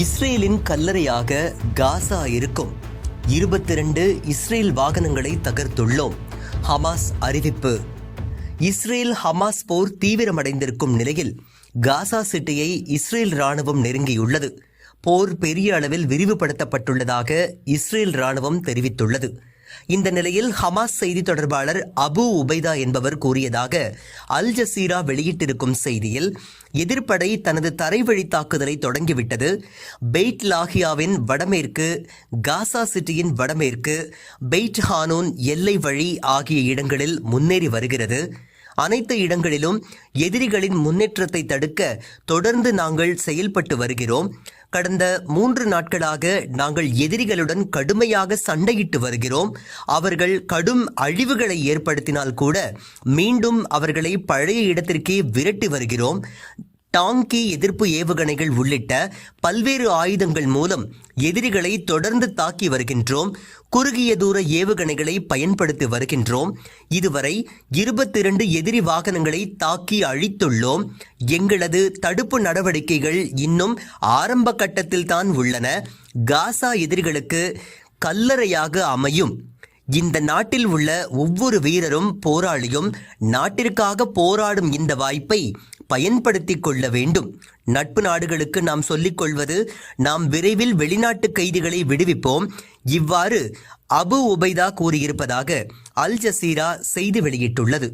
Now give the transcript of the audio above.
இஸ்ரேலின் கல்லறையாக காசா இருக்கும். இருபத்தி ரெண்டு இஸ்ரேல் வாகனங்களை தகர்த்துள்ளோம். ஹமாஸ் அறிவிப்பு. இஸ்ரேல் ஹமாஸ் போர் தீவிரமடைந்திருக்கும் நிலையில் காசா சிட்டியை இஸ்ரேல் ராணுவம் நெருங்கியுள்ளது. போர் பெரிய அளவில் விரிவுபடுத்தப்பட்டுள்ளதாக இஸ்ரேல் ராணுவம் தெரிவித்துள்ளது. இந்த நிலையில் ஹமாஸ் செய்தி தொடர்பாளர் அபு உபைதா என்பவர் கூறியதாக அல் ஜசீரா வெளியிட்டிருக்கும் செய்தியில் எதிர்ப்படை தனது தரைவழி தாக்குதலை தொடங்கிவிட்டது. பெய்ட் லாகியாவின் வடமேற்கு காசா சிட்டியின் வடமேற்கு பெய்ட் ஹானூன் எல்லை வழி ஆகிய இடங்களில் முன்னேறி வருகிறது. அனைத்து இடங்களிலும் எதிரிகளின் முன்னேற்றத்தை தடுக்க தொடர்ந்து நாங்கள் செயல்பட்டு வருகிறோம். கடந்த மூன்று நாட்களாக நாங்கள் எதிரிகளுடன் கடுமையாக சண்டையிட்டு வருகிறோம். அவர்கள் கடும் அழிவுகளை ஏற்படுத்தினால் கூட மீண்டும் அவர்களை பழைய இடத்திற்கே விரட்டி வருகிறோம். டாங்கி எதிர்ப்பு ஏவுகணைகள் உள்ளிட்ட பல்வேறு ஆயுதங்கள் மூலம் எதிரிகளை தொடர்ந்து தாக்கி வருகின்றோம். குறுகிய தூர ஏவுகணைகளை பயன்படுத்தி வருகின்றோம். இதுவரை இருபத்தி இரண்டு எதிரி வாகனங்களை தாக்கி அழித்துள்ளோம். எங்களது தடுப்பு நடவடிக்கைகள் இன்னும் ஆரம்ப கட்டத்தில் தான் உள்ளன. காசா எதிரிகளுக்கு கல்லறையாக அமையும். இந்த நாட்டில் உள்ள ஒவ்வொரு வீரரும் போராளியும் நாட்டிற்காக போராடும் இந்த வாய்ப்பை பயன்படுத்திக் கொள்ள வேண்டும். நட்பு நாடுகளுக்கு நாம் சொல்லிக் கொள்வது நாம் விரைவில் வெளிநாட்டு கைதிகளை விடுவிப்போம். இவ்வாறு அபு உபைதா கூறியிருப்பதாக அல் ஜசீரா செய்தி வெளியிட்டுள்ளது.